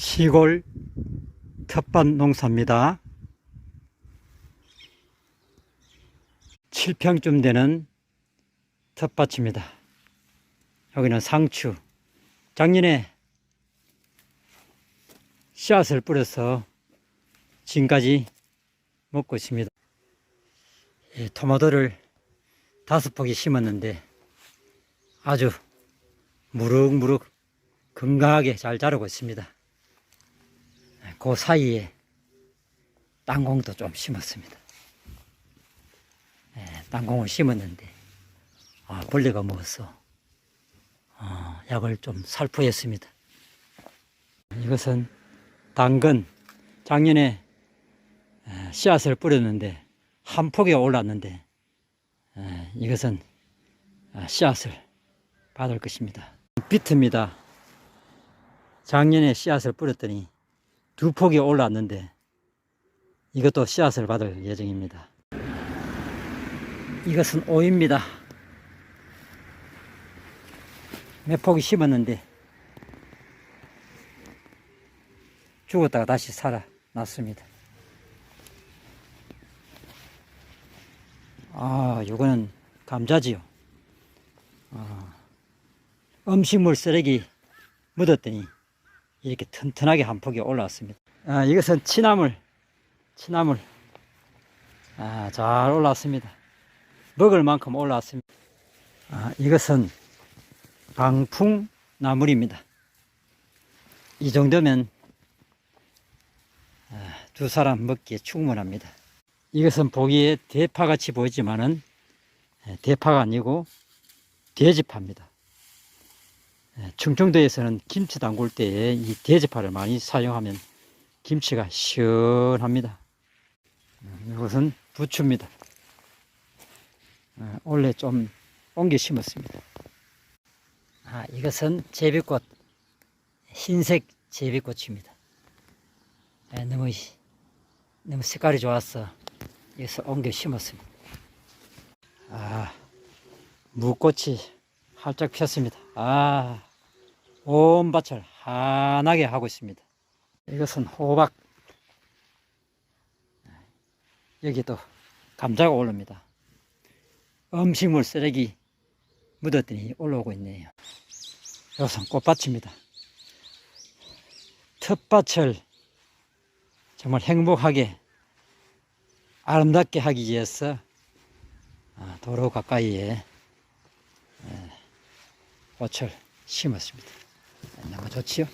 시골 텃밭 농사입니다. 7평쯤 되는 텃밭입니다. 여기는 상추. 작년에 씨앗을 뿌려서 지금까지 먹고 있습니다. 이 토마토를 다섯 포기 심었는데 아주 무럭무럭 건강하게 잘 자라고 있습니다. 그 사이에 땅콩도 좀 심었습니다. 예, 땅콩을 심었는데 아, 벌레가 먹어서 어, 약을 좀 살포했습니다. 이것은 당근 작년에 에, 씨앗을 뿌렸는데 한 폭에 올랐는데 에, 이것은 아, 씨앗을 받을 것입니다. 비트입니다. 작년에 씨앗을 뿌렸더니 두 폭이 올랐는데 이것도 씨앗을 받을 예정입니다. 이것은 오입니다. 몇 폭이 심었는데 죽었다가 다시 살아났습니다. 아, 요거는 감자지요. 아, 음식물 쓰레기 묻었더니 이렇게 튼튼하게 한 폭이 올라왔습니다. 아, 이것은 치나물, 치나물. 아, 잘 올라왔습니다. 먹을 만큼 올라왔습니다. 아, 이것은 방풍 나물입니다. 이 정도면 아, 두 사람 먹기에 충분합니다. 이것은 보기에 대파같이 보이지만은 에, 대파가 아니고 돼지파입니다. 에, 충청도에서는 김치 담글 때에 이 돼지파를 많이 사용하면 김치가 시원합니다. 음, 이것은 부추입니다. 어, 원래 좀 옮겨 심었습니다. 아, 이것은 제비꽃, 흰색 제비꽃입니다. 에, 너무, 너무 색깔이 좋아서 여기서 옮겨 심었습니다. 아, 무꽃이 활짝 폈습니다. 아, 온 밭을 환하게 하고 있습니다. 이것은 호박. 여기도 감자가 오릅니다. 음식물 쓰레기 묻었더니 올라오고 있네요. 이것은 꽃밭입니다. 텃밭을 정말 행복하게 아름답게 하기 위해서 아, 도로 가까이에 에, 꽃을 심었습니다. 너무 좋지요?